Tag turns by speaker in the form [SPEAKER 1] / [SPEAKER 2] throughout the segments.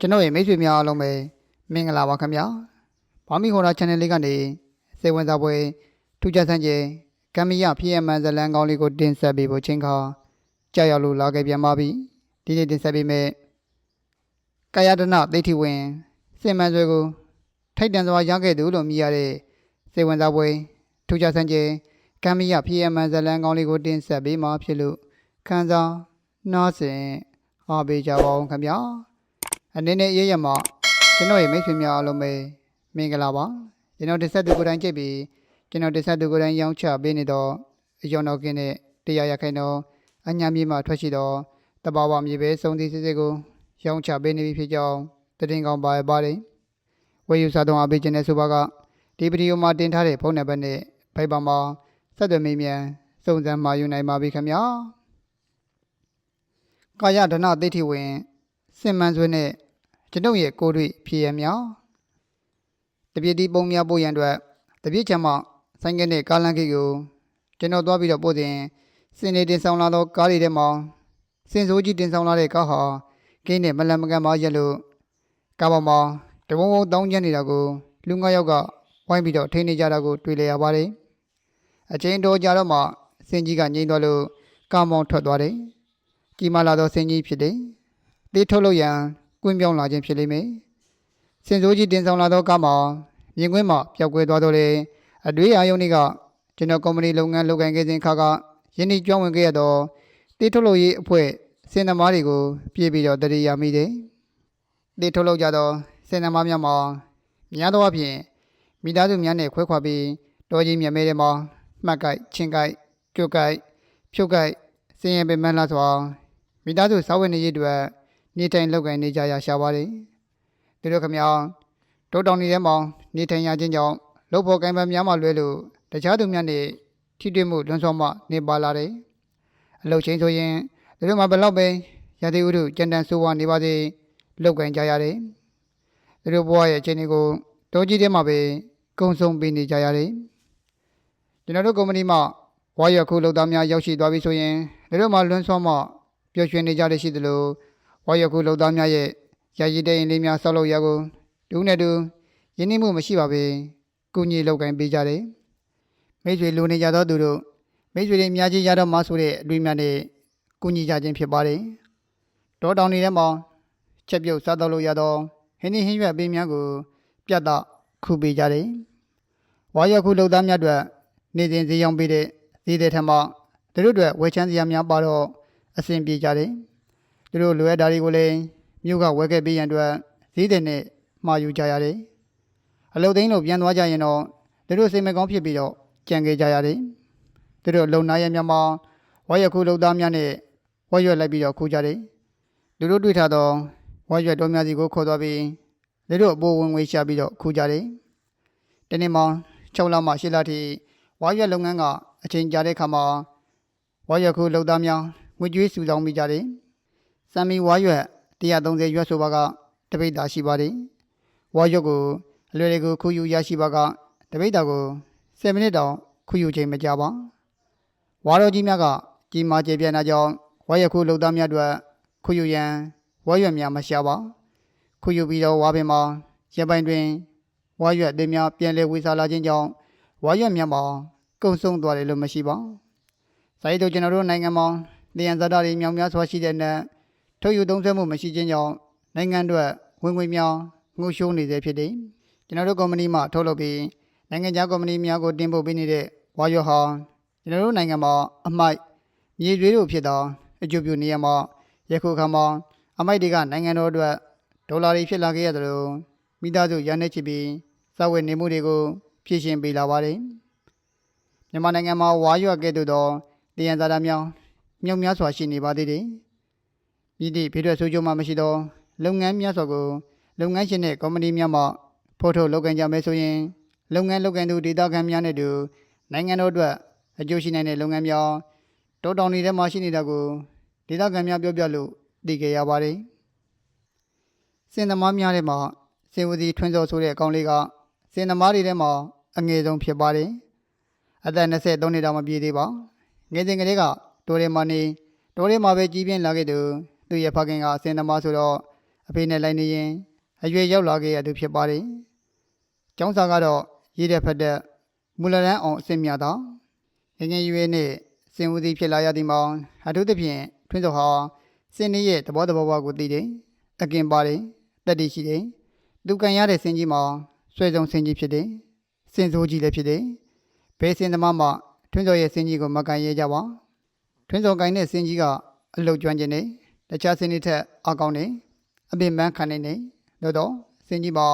[SPEAKER 1] ကျွန်တော်ရဲ့မိတ်ဆွေများအားလုံးပဲမင်္ဂလာပါခင်ဗျာဘာမီခေါ်တာ channel လေးကနေစေဝင်စားပွဲထူးခြားဆန်းကျင်ကမ္မရဖြစ်ရမှန်ဇလန်ကောင်းလေးကိုတင်ဆက်ပေးဖို့ချင်းခါကြောက်ရောက်လို့လာခဲ့ပြန်ပါပြီဒီနေ့တင်ဆက်ပေးမယ်ကာယတနာဒိဋ္ဌိဝင်စင်မှန်ဆွဲကိုထိုက်တန်စွာရခဲ့သူလို့မြည်ရတဲ့စေဝင်စားပွဲထူးခြားဆန်းကျင်ကမ္မရဖြစ်ရမှန်ဇလန်ကောင်းလေးကိုတင်ဆက်ပေးမှာဖြစ်လို့ခန်းစားနားဆင်အားပေးကြပါဦးခင်ဗျာ အနေနဲ့ရရမှာကျွန်တော်ရဲ့မိတ်ဆွေများအားလုံးပဲမင်္ဂလာပါကျွန်တော်တစ်ဆက်သူကိုယ်တိုင်ကြိတ်ပြီးကျွန်တော်တစ်ဆက်သူကိုယ်တိုင်ရောင်းချပေးနေတော့အယောင်တော်ကင်းတဲ့တရားရခိုင်တော့အညာမြေမှာထွက်ရှိတော့တဘာဝမြေပဲစုံသီးစစ်စစ်ကိုရောင်းချပေးနေပြီဖြစ်ကြောင်းတည်င်းကောင်းပါပါတယ်ဝေယူစားတော့အပေးခြင်းနဲ့ဆိုပါကဒီဗီဒီယိုမှာတင်ထားတဲ့ဖုန်းနံပါတ်နဲ့ဖိုက်ပါမှာဆက်သွယ်မိမြန်စုံစမ်းမှာယူနိုင်ပါပြီခင်ဗျာကာယဒနာဒိဋ္ဌိဝင် စင်မှန်ဆွေးနဲ့ကျွန်ုပ်ရဲ့ကိုယ်တွေ့ဖြေရမြောင်းတပြည့်ဒီပုံများပို့ရန်အတွက်တပြည့်ချမ်းမဆိုင်ကတဲ့ကားလန်ကိတ်ကိုကျွန်တော်သွားပြီးတော့ပို့စဉ်စင်နေတင်ဆောင်လာသောကားတွေထဲမှာစင်စိုးကြီးတင်ဆောင်လာတဲ့ကားဟာဂိမ်းနဲ့မလန်မကန်ပါရက်လို့ကားပေါ်မှာတဝုံဝုံတောင်းကျမ်းနေတာကိုလူငါးယောက်ကဝိုင်းပြီးတော့ထိန်းနေကြတာကိုတွေ့လျရပါတယ်အချင်းတော်ကြတော့မှစင်ကြီးကငိမ့်သွားလို့ကားမောင်းထွက်သွားတယ်ကြီးမာလာသောစင်ကြီးဖြစ်တယ် သေးထုတ်လို့ရန်ကွင်းပြောင်းလာခြင်းဖြစ်လိမ့်မယ်။စင်စိုးကြီးတင်ဆောင်လာသောကားမှာမြင်ကွင်းမှာပျောက်ကွယ်သွားတော့လေအတွေးအာယုန်တွေကကျွန်တော်ကုမ္ပဏီလုပ်ငန်းလုပ်ကိုင်ခဲ့ခြင်းခါကယင်းဒီကျွမ်းဝင်ခဲ့ရတော့သေးထုတ်လို့ရေးအဖွဲ့စင်သမားတွေကိုပြေးပြီးတော့တတိယမိတယ်။သေးထုတ်လို့ကြတော့စင်သမားများမှာများသောအားဖြင့်မိသားစုများနဲ့ခွဲခွာပြီးတော်ကြီးမြတ်မဲတွေမှာမှတ်ကိုက်ချင်းကိုက်ကြွတ်ကိုက်ဖြုတ်ကိုက်စင်ရပင်မန်းလာစွာမိသားစုစာဝတ်နေရေးအတွက် နေထိုင်လုပ်ကိုင်နေကြရရှာပါတယ်။သူတို့ခမအောင်တိုးတောင်နေထဲမှာနေထိုင်ရခြင်းကြောင့်လုပ်ဖို့ကံပန်းများမှလွဲလို့တခြားသူများနဲ့ထိတွေ့မှုလွန်ဆော်မှနေပါလာတယ်။အလုပ်ချင်းဆိုရင်သူတို့မှဘယ်လောက်ပဲရသေးဥထုကြံတန်းဆိုးဝါနေပါစေလုပ်ကိုင်ကြရတယ်။သူတို့ဘဝရဲ့အခြေအနေကိုတောကြီးထဲမှာပဲကုံဆုံးပေးနေကြရတယ်။ကျွန်တော်တို့ကုမ္ပဏီမှာဝါရခုလုပ်သားများရောက်ရှိသွားပြီဆိုရင်သူတို့မှလွန်ဆော်မှပျော်ရွှင်နေကြတဲ့ရှိသလို ဝါရခုလုံသားများရဲ့ရာရည်တဲ့ရင်လေးများဆောက်လုပ်ရကိုဒူးနဲ့ဒူးယင်းနှိမှုမရှိပါပဲကုညီလောက်ကင်ပေးကြတယ်မိတ်ဆွေလိုနေကြသောသူတို့မိတ်ဆွေတွေအများကြီးရတော့မှဆိုတဲ့အတွေ့အမြတ်နဲ့ကုညီကြခြင်းဖြစ်ပါတယ်တောတောင်တွေထဲမှာချက်ပြုတ်စားတော့လို့ရတော့ဟင်းနှင်းဟင်းရွက်ပေးများကို ပြတ်တော့ခုပေးကြတယ်ဝါရခုလုံသားများအတွက်နေစဉ်ဈေးရောင်းပေးတဲ့ဈေးတဲ့ထက်မှသူတို့အတွက်ဝယ်ချမ်းစရာများပါတော့အဆင်ပြေကြတယ်။ သူတို့လိုအပ်တာတွေကိုလည်းမြို့ကဝယ်ခဲ့ပေးရန်အတွက်ဈေးတဲ့နဲ့မှာယူကြရတယ်။အလုတ်သိန်းလို့ပြန်သွားကြရင်တော့သူတို့စိတ်မကောင်းဖြစ်ပြီးတော့ကြံခဲ့ကြရတယ်။သူတို့လုံနာရဲ့မြန်မာဝါရခုလုံသားများနဲ့ဝါရွက်လိုက်ပြီးတော့ခူးကြတယ်။သူတို့တွေ့ထားတော့ဝါရွက်တော်များစီကိုခေါ်သွားပြီးသူတို့အပေါ်ဝင်ငွေရှာပြီးတော့ခူးကြတယ်။တနေ့မှ6လမှ8လထိဝါရွက်လုပ်ငန်းကအချိန်ကြာတဲ့ခါမှာဝါရွက်ခုလုံသားများငွေကြွေးစုဆောင်မိကြတယ်။ စံမီဝါရွက်130ရွက်ဆိုပါကတပိတ်တာရှိပါတယ်။ဝါရွက်ကိုအလွယ်တကူခူးယူရရှိပါကတပိတ်တာကို7မိနစ်တောင်ခူးယူချိန်မကြပါ။ဝါတော်ကြီးများကကြီးမားကျေပြန့်တာကြောင့်ဝါရွက်ခုလုံသားများအတွက်ခူးယူရန်ဝါရွက်များမရှာပါ။ခူးယူပြီးတော့ဝါပင်မှာရပိုင်းတွင်ဝါရွက်တွေများပြန်လဲဝေစားလာခြင်းကြောင့်ဝါရွက်များမှာကုံဆုံးသွားတယ်လို့မရှိပါ။စာရေးတို့ကျွန်တော်တို့နိုင်ငံမှာလျံဇာတာတွေမြောင်များစွာရှိတဲ့နဲ့ ထုတ်ယူသုံးစွဲမှုမရှိခြင်းကြောင့်နိုင်ငံအတွက်ဝင်ငွေများငှိုးရှိုးနေစေဖြစ်တယ်။ကျွန်တော်တို့ကုမ္ပဏီမှထုတ်လုပ်ပြီးနိုင်ငံခြားကုမ္ပဏီများကိုတင်ပို့ပေးနေတဲ့ဝါရော့ဟာကျွန်တော်တို့နိုင်ငံမှာအမိုက်မြေတွေးတို့ဖြစ်သောအကျိုးပြုနေရမှာယခုခါမှာအမိုက်တွေကနိုင်ငံတော်အတွက်ဒေါ်လာတွေဖြစ်လာခဲ့ရသလိုမိသားစုရန်နေချပြီးစာဝတ်နေမှုတွေကိုဖြည့်ရှင်ပေးလာပါတယ်။မြန်မာနိုင်ငံမှာဝါရွက်ကဲ့သို့သောလျံဇာတာများမြောက်များစွာရှိနေပါသေးတယ်။ မြစ်တိဖေးထွက်ဆိုးကျိုးမှမရှိသောလုပ်ငန်းများစွာကိုလုပ်ငန်းရှင်နဲ့ကုမ္ပဏီများမှဖော်ထုတ်လုပ်ကိုင်ကြမယ်ဆိုရင်လုပ်ငန်းလုပ်ကိုင်သူဒေသခံများနဲ့တူနိုင်ငံတော်အတွက်အကျိုးရှိနိုင်တဲ့လုပ်ငန်းများတောတောင်တွေထဲမှာရှိနေတာကိုဒေသခံများပြောပြလို့သိခဲ့ရပါတယ်။စင်သမားများထဲမှာစင်ဝစီထွန်းစောဆိုတဲ့အကောင်လေးကစင်သမားတွေထဲမှာအငယ်ဆုံးဖြစ်ပါတယ်။အသက်23နှစ်တောင်မပြည့်သေးပါ။ငယ်စဉ်ကလေးကတိုးရဲမနေတိုးရဲမှာပဲကြီးပြင်းလာခဲ့သူ သူ့ရဲ့ဖခင်ကစင်သမားဆိုတော့အဖေနဲ့လိုက်နေရင်အရွယ်ရောက်လာခဲ့ရသူဖြစ်ပါတယ်။ကျောင်းစာကတော့ရေးတဲ့ဖက်တဲ့မူလရန်အောင်အဆင့်မြတ်သောငယ်ငယ်ရွယ်နဲ့စင်ဦးစီးဖြစ်လာရသည်မှာအထူးသဖြင့်ထွင်းစောဟာစင်နေရဲ့သဘောတဘာဝကိုသိတယ်။အကင်ပါတယ်တက်တည်ရှိတယ်။သူကန်ရတဲ့စင်ကြီးမှာဆွဲဆုံးစင်ကြီးဖြစ်တယ်။စင်စိုးကြီးလည်းဖြစ်တယ်။ဘယ်စင်သမားမှထွင်းစောရဲ့စင်ကြီးကိုမကန်ရဲကြပါ။ထွင်းစောကန်တဲ့စင်ကြီးကအလုတ်ကျွမ်းခြင်းနဲ့ တခြားစင်တွေထက်အကောင်းတယ်။အပင်ပန်းခံနေနေတော့တော့စင်ကြီးမှာ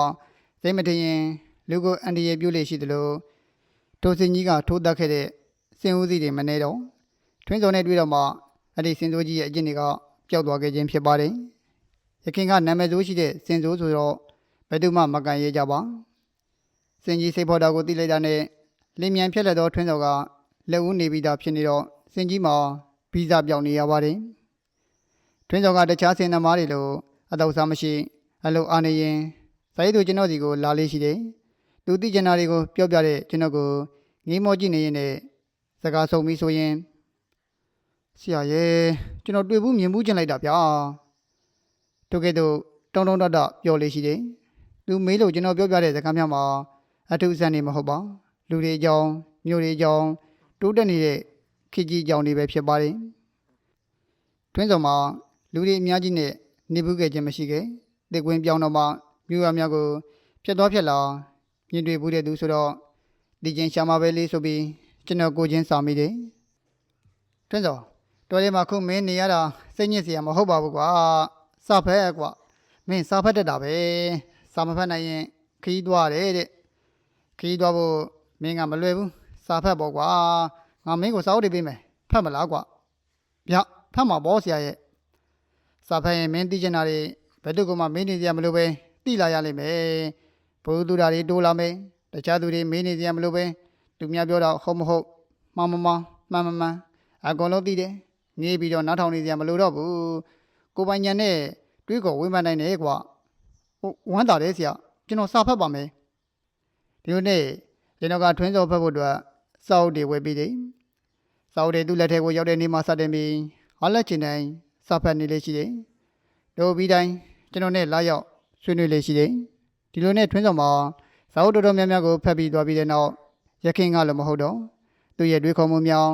[SPEAKER 1] စိတ်မထင်ရင်လူကိုအန်ဒီရပြုလို့ရှိသလိုထိုစင်ကြီးကထိုးတက်ခဲ့တဲ့စင်ဦးစီးတွေမနေတော့ထွင်းစောနဲ့တွေ့တော့မှအဲ့ဒီစင်စိုးကြီးရဲ့အကျင့်တွေကပျောက်သွားခဲ့ခြင်းဖြစ်ပါတယ်။ရခင်ကနာမည်ဆိုးရှိတဲ့စင်စိုးဆိုတော့ဘယ်သူမှမကန်ရဲကြပါ။စင်ကြီးစိတ်ဖော်တာကိုသိလိုက်တာနဲ့လင်းမြန်ဖြစ်လက်သောထွင်းစောကလက်ဦးနေပြီးသားဖြစ်နေတော့စင်ကြီးမှာဗီဇပြောင်းနေရပါတယ်။ ထွင်းစောကတခြားစင်သမားတွေလိုအတော့စားမရှိအလုပ်အားနေရင်ဇာတ်သူကျွန်တော်စီကိုလာလေးရှိတယ်။သူသိကျင်တာတွေကိုပြောပြတဲ့ကျွန်တော်ကိုငေးမောကြည့်နေရင်လည်းစကားဆုံးပြီးဆိုရင်ဆရာရဲ့ကျွန်တော်တွေ့ဘူးမြင်ဘူးကျင်လိုက်တာဗျာ။တို့ကဲ့သို့တုံတုံတတပြောလေးရှိတယ်။သူမေးလို့ကျွန်တော်ပြောပြတဲ့စကားများမှာအထူးအဆန်းနေမဟုတ်ပါ။လူတွေအကြောင်းမျိုးတွေအကြောင်းတိုးတက်နေတဲ့ခေတ်ကြီးအကြောင်းတွေပဲဖြစ်ပါတယ်။တွင်းဆောင်မှာ လူတွေအများကြီးနဲ့နေဘူးခဲ့ခြင်းမရှိခဲ့။တစ်ကွင်းပြောင်းတော့မှမြို့ရများကိုဖြတ်သွားဖြတ်လာမြင်တွေ့ဘူးတဲ့သူဆိုတော့ဒီချင်းရှာမပဲလေးဆိုပြီးကျွန်တော်ကိုချင်းစာမိတယ်။တွင်းဆောင်တော်လေးမှာခုမင်းနေရတာစိတ်ညစ်စရာမဟုတ်ပါဘူးကွာ။စာဖက်ကွာမင်းစာဖက်တတ်တာပဲ။စာမဖက်နိုင်ရင်ခီးသွားတယ်တဲ့။ခီးသွားဖို့မင်းကမလွယ်ဘူး။စာဖက်ပေါ့ကွာ။ငါမင်းကိုစာအုပ်တွေပေးမယ်။ဖတ်မလားကွာ။ဗျဖတ်မှာပေါ့ဆရာရဲ့။ စာဖက်ရင်မင်းသိချင်တာတွေဘယ်သူကမှမင်းနေစရာမလိုပဲသိလာရလိမ့်မယ်။ဘုသူတာတွေတိုးလာမယ်။တခြားသူတွေမင်းနေစရာမလိုပဲသူများပြောတာဟုတ်မဟုတ်မှန်မမှန်မှန်မမှန်အကုန်လုံးသိတယ်။ငေးပြီးတော့နောက်ထောင်နေစရာမလိုတော့ဘူး။ကိုယ်ပိုင်ညာနဲ့တွေးခေါ်ဝေးမှန်းနိုင်တယ်ကွာ။ဟိုဝမ်းသာတယ်ဆရာကျွန်တော်စာဖတ်ပါမယ်။ဒီလိုနဲ့ကျွန်တော်ကထွင်းစောဖတ်ဖို့အတွက်စာအုပ်တွေဝယ်ပြီးတယ်။စာအုပ်တွေသူ့လက်ထဲကိုရောက်တဲ့နေ့မှစတင်ပြီးအားလက်ချင်တိုင်း စာဖတ်နေလေရှိတယ်။တို့ပြီးတိုင်းကျွန်တော်နဲ့လာရောက်ဆွေးနွေးလေရှိတယ်။ဒီလိုနဲ့ထွင်းစောမှာစာအုပ်တော်တော်များများကိုဖတ်ပြီးသွားပြီးတဲ့နောက်ရခင်ကလည်းမဟုတ်တော့သူ့ရဲ့တွေးခေါ်မှုများ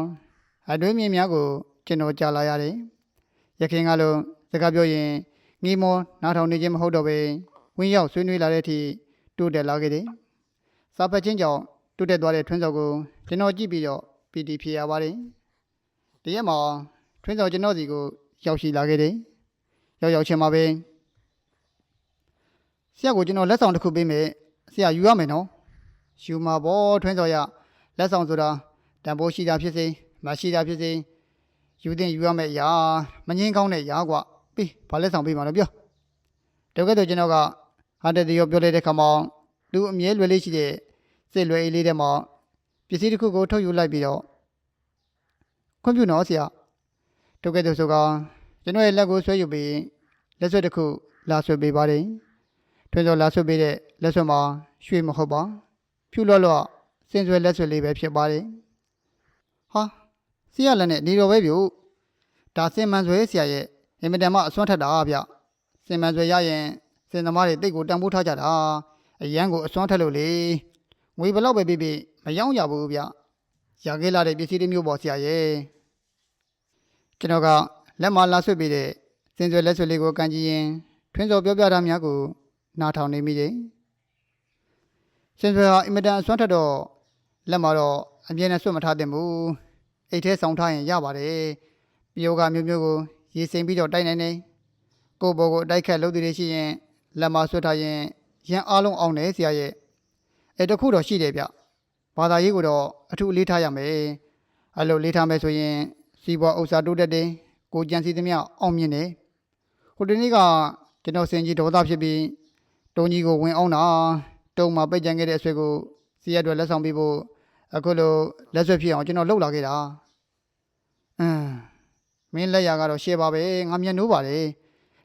[SPEAKER 1] အတွင်းမြင်များကိုကျွန်တော်ကြားလာရတယ်။ရခင်ကလည်းစကားပြောရင်ငီမောနားထောင်နေခြင်းမဟုတ်တော့ပဲဝင်းရောက်ဆွေးနွေးလာတဲ့အထိတိုးတက်လာခဲ့တယ်။စာဖတ်ခြင်းကြောင့်တိုးတက်သွားတဲ့ထွန်းစော်ကိုကျွန်တော်ကြည့်ပြီးတော့ပီတီဖြစ်ရပါတယ်။ဒီရက်မှာထွန်းစော်ကျွန်တော်စီကို ရောက်ရှိလာခဲ့တယ်။ရောက်ရောက်ချင်းမှာပဲဆရာကိုကျွန်တော်လက်ဆောင်တစ်ခုပေးမယ်ဆရာယူရမယ်နော်။ယူမှာပေါ့ထွန်းစော်ရလက်ဆောင်ဆိုတာတန်ဖိုးရှိတာဖြစ်စေမရှိတာဖြစ်စေယူတင်ယူရမယ်အရာမငင်းကောင်းတဲ့ရာကွာပြီးဘာလက်ဆောင်ပေးမှာလဲပြောတကယ်တော့ကျွန်တော်ကဟာတဲ့တီရောပြောလိုက်တဲ့ခါမှာလူအမြဲလွယ်လေးရှိတဲ့စစ်လွယ်အေးလေးတဲ့မှာပစ္စည်းတစ်ခုကိုထုတ်ယူလိုက်ပြီးတော့ခွင့်ပြုနော်ဆရာ တကယ်တော့ဆိုကကျွန်တော်ရဲ့လက်ကိုဆွဲယူပြီးလက်ဆွဲတစ်ခုလာဆွဲပေးပါတယ်ထွန်းစောလာဆွဲပေးတဲ့လက်ဆွဲမှာရွှေမဟုတ်ပါဖြူလော့လော့စင်ဆွဲလက်ဆွဲလေးပဲဖြစ်ပါတယ်ဟာဆရာလည်းနဲ့နေတော်ပဲပြုတ်ဒါစင်မန်ဆွဲဆရာရဲ့အင်မတန်မှအစွမ်းထက်တာဗျစင်မန်ဆွဲရရင်စင်သမားတွေတိတ်ကိုတန်ဖိုးထားကြတာအရန်ကိုအစွမ်းထက်လို့လေငွေဘလောက်ပဲပြပြမယောင်းကြဘူးဗျရခဲ့လာတဲ့ပစ္စည်းတွေမျိုးပေါ့ဆရာရဲ့ ကျွန်တော်ကလက်မလာဆွတ်ပေးတဲ့စင်ဆွဲလက်ဆွဲလေးကိုကန်ကြည့်ရင်ထွင်းစော်ပြောပြတာများကိုနားထောင်နေမိတယ်စင်ဆွဲဟာအင်မတန်အစွမ်းထက်တော့လက်မှာတော့အပြင်းနဲ့ဆွတ်မထားသင့်ဘူးအိတ်ထဲဆောင်ထားရင်ရပါတယ်ပယောဂမျိုးမျိုးကိုရေစိမ်ပြီးတော့တိုက်နိုင်နေကိုယ့်ဘောကိုအတိုက်ခတ်လုပ်သူတွေရှိရင်လက်မဆွတ်ထားရင်ရန်အားလုံးအောင်တယ်ဆရာရဲ့အဲတခုတော့ရှိတယ်ဗျဘာသာရေးကိုတော့အထူးအလေးထားရမယ်အဲ့လိုလေးထားမယ်ဆိုရင် စီးပွားဥစ္စာတိုးတက်တယ်ကိုကြံစီသမျှအောင်မြင်တယ်ဟိုဒီနေ့ကကျွန်တော်စင်ကြီးဒေါသဖြစ်ပြီးတုံကြီးကိုဝင်အောင်တာတုံမှာပိတ်ကြံခဲ့တဲ့အဆွဲကိုစီးရအတွက်လက်ဆောင်ပေးဖို့အခုလိုလက်ဆွဲဖြစ်အောင်ကျွန်တော်လှုပ်လာခဲ့တာအင်းမင်းလက်ရကတော့ရှယ်ပါပဲငါမျက်နှိုးပါတယ်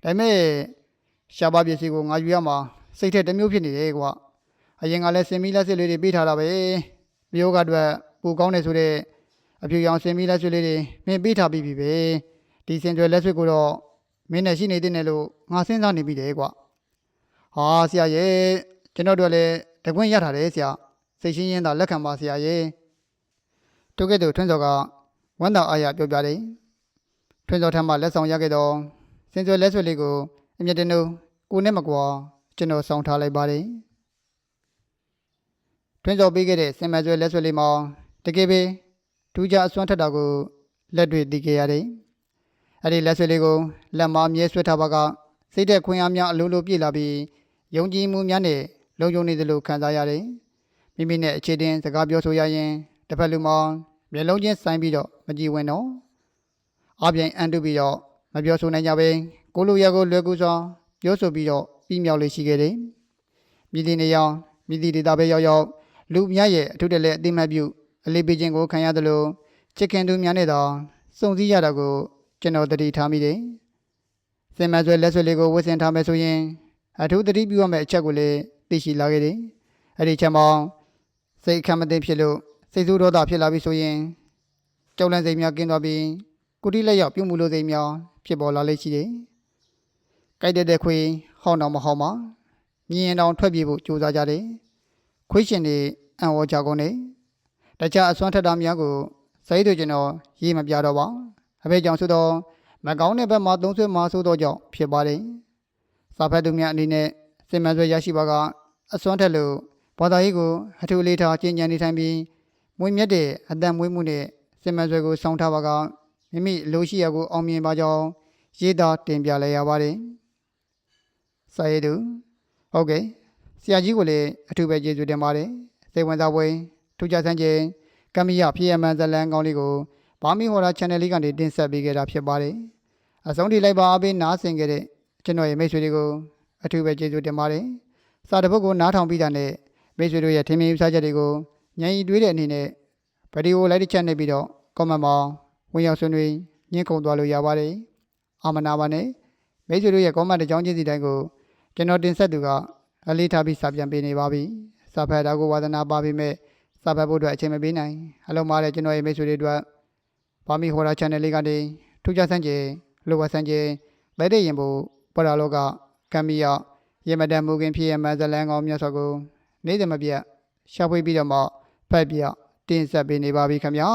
[SPEAKER 1] ဒါပေမဲ့ရှားပါပစ္စည်းကိုငါယူရမှာစိတ်ထက်တစ်မျိုးဖြစ်နေတယ်ကွာအရင်ကလည်းစင်မီလက်စစ်လေးတွေပေးထားတာပဲမျိုးကအတွက်ပူကောင်းတယ်ဆိုတဲ့ အဖြူရောင်စင်မီလက်စစ်လေးတွေမင်းပေးထားပြီးပြီပဲဒီစင်တွေလက်စစ်ကိုတော့မင်းနဲ့ရှိနေတဲ့နဲ့လို့ငါစဉ်းစားနေပြီတယ်ကွာဟာဆရာရဲ့ကျွန်တော်တို့လည်းတကွင်းရထားတယ်ဆရာစိတ်ရှင်းရင်းသာလက်ခံပါဆရာရဲ့တို့ကဲ့သို့ထွန်းစောကဝမ်းသာအားရပြောပြတယ်ထွန်းစောထမ်းမှလက်ဆောင်ရခဲ့တော့စင်စွဲလက်ဆွဲလေးကိုအမြတ်တနုကိုနဲ့မကွာကျွန်တော်ဆောင်ထားလိုက်ပါတယ်ထွန်းစောပေးခဲ့တဲ့စင်မဆွဲလက်ဆွဲလေးမှာတကယ်ပဲ ထူးခြားအစွမ်းထက်တာကိုလက်တွေ့သိခဲ့ရတယ်အဲ့ဒီလက်ဆွဲလေးကိုလက်မအမြဲဆွဲထားပါကစိတ်သက်ခွင့်အားများအလိုလိုပြည့်လာပြီးယုံကြည်မှုများနဲ့လုံခြုံနေသလိုခံစားရတယ်မိမိနဲ့အခြေတင်စကားပြောဆိုရရင်တစ်ဖက်လူမှာမျက်လုံးချင်းဆိုင်ပြီးတော့မကြည်ဝင်တော့အပြိုင်အန်တုပြီးတော့မပြောဆိုနိုင်ကြပဲကိုလိုရကိုလွယ်ကူစွာပြောဆိုပြီးတော့ပြီးမြောက်လေးရှိခဲ့တယ်မြည်ဒီနေရောင်မြည်ဒီဒေတာပဲရောက်ရောက်လူများရဲ့အထုတလဲအတိမတ်ပြု အလေးပေးခြင်းကိုခံရသလိုချစ်ခင်သူများနဲ့တော့စုံစည်းရတာကိုကျွန်တော်သတိထားမိတယ်စင်မဆွဲလက်ဆွဲလေးကိုဝတ်ဆင်ထားမယ်ဆိုရင်အထူးသတိပြုရမယ့်အချက်ကိုလည်းသိရှိလာခဲ့တယ်အဲ့ဒီချက်မှာစိတ်အခမ်းမသိဖြစ်လို့စိတ်ဆိုးဒေါသဖြစ်လာပြီဆိုရင်ကြောက်လန့်စိတ်များကင်းသွားပြီးကုတိလက်ရောက်ပြုမှုလို့စိတ်များဖြစ်ပေါ်လာလိမ့်ရှိတယ်ကြိုက်တဲ့တဲ့ခွေဟောင်းတော့မဟောင်းပါမြင်ရင်တော့ထွက်ပြေးဖို့ကြိုးစားကြတယ်ခွေးရှင်တွေအံ့ဩကြကုန်တယ် တခြားအစွမ်းထက်တာများကိုစိတ်တို့ကျွန်တော်ရေးမပြတော့ပါအဖေကြောင့်ဆိုတော့မကောင်းတဲ့ဘက်မှာသုံးဆွဲမှာဆိုတော့ကြောင့်ဖြစ်ပါတယ်စာဖတ်သူများအနေနဲ့စင်မဆွဲရရှိပါကအစွမ်းထက်လို့ဘာသာရေးကိုအထူးလေးထားကျင့်ကြံနေထိုင်ပြီးမွေးမြတ်တဲ့အတန်မွေးမှုနဲ့စင်မဆွဲကိုစောင့်ထားပါကမိမိလိုရှိရာကိုအောင်မြင်ပါကြောင်းရေးသားတင်ပြလိုက်ရပါတယ်စာရေးသူဟုတ်ကဲ့ဆရာကြီးကိုလည်းအထူးပဲကျေးဇူးတင်ပါတယ်စိတ်ဝင်စားပွဲ ထူးခြားဆန်းကျင်ကမ္မရဖြစ်ရမှန်ဇလန်ကောင်းလေးကိုဘာမီဟော်ရာ channel လေးကနေတင်ဆက်ပေးခဲ့တာဖြစ်ပါတယ်အဆုံးထိလိုက်ပါအပေးနားဆင်ခဲ့တဲ့ကျွန်တော်ရဲ့မိတ်ဆွေတွေကိုအထူးပဲကျေးဇူးတင်ပါတယ်စာတစ်ပုဒ်ကိုနားထောင်ပြီးတာနဲ့မိတ်ဆွေတို့ရဲ့ထင်မြင်ယူဆချက်တွေကိုညံရီတွေးတဲ့အနေနဲ့ဗီဒီယိုလိုက်တစ်ချက်နေပြီးတော့ comment မှာဝင်ရောက်ဆွေးနွေးညှင်းခုန်သွားလို့ရပါတယ်အာမနာပါနဲ့မိတ်ဆွေတို့ရဲ့ comment တစ်ကြောင်းချင်းစီတိုင်းကိုကျွန်တော်တင်ဆက်သူကအလေးထားပြီးစာပြန်ပေးနေပါပြီစာဖတ်တာကိုဝါသနာပါပေမဲ့ စာဖတ်ဖို့အတွက်အချိန်မပေးနိုင်အလုံးမားတဲ့ကျွန်တော်ရဲ့မိတ်ဆွေတွေအတွက်ဘာမီဟော်ရာ channel လေးကနေထူးခြားဆန်းကျင်လိုဝဆန်းကျင်လက်တဲ့ရင်ဖို့ပရလောကကံမီယရေမတန်မူခင်ဖြစ်ရမှဇလန်ကောင်းမြတ်စွာကိုနေ့စဉ်မပြတ်ရှာဖွေပြီးတော့မှဖတ်ပြတင်ဆက်ပေးနေပါပြီခင်ဗျာ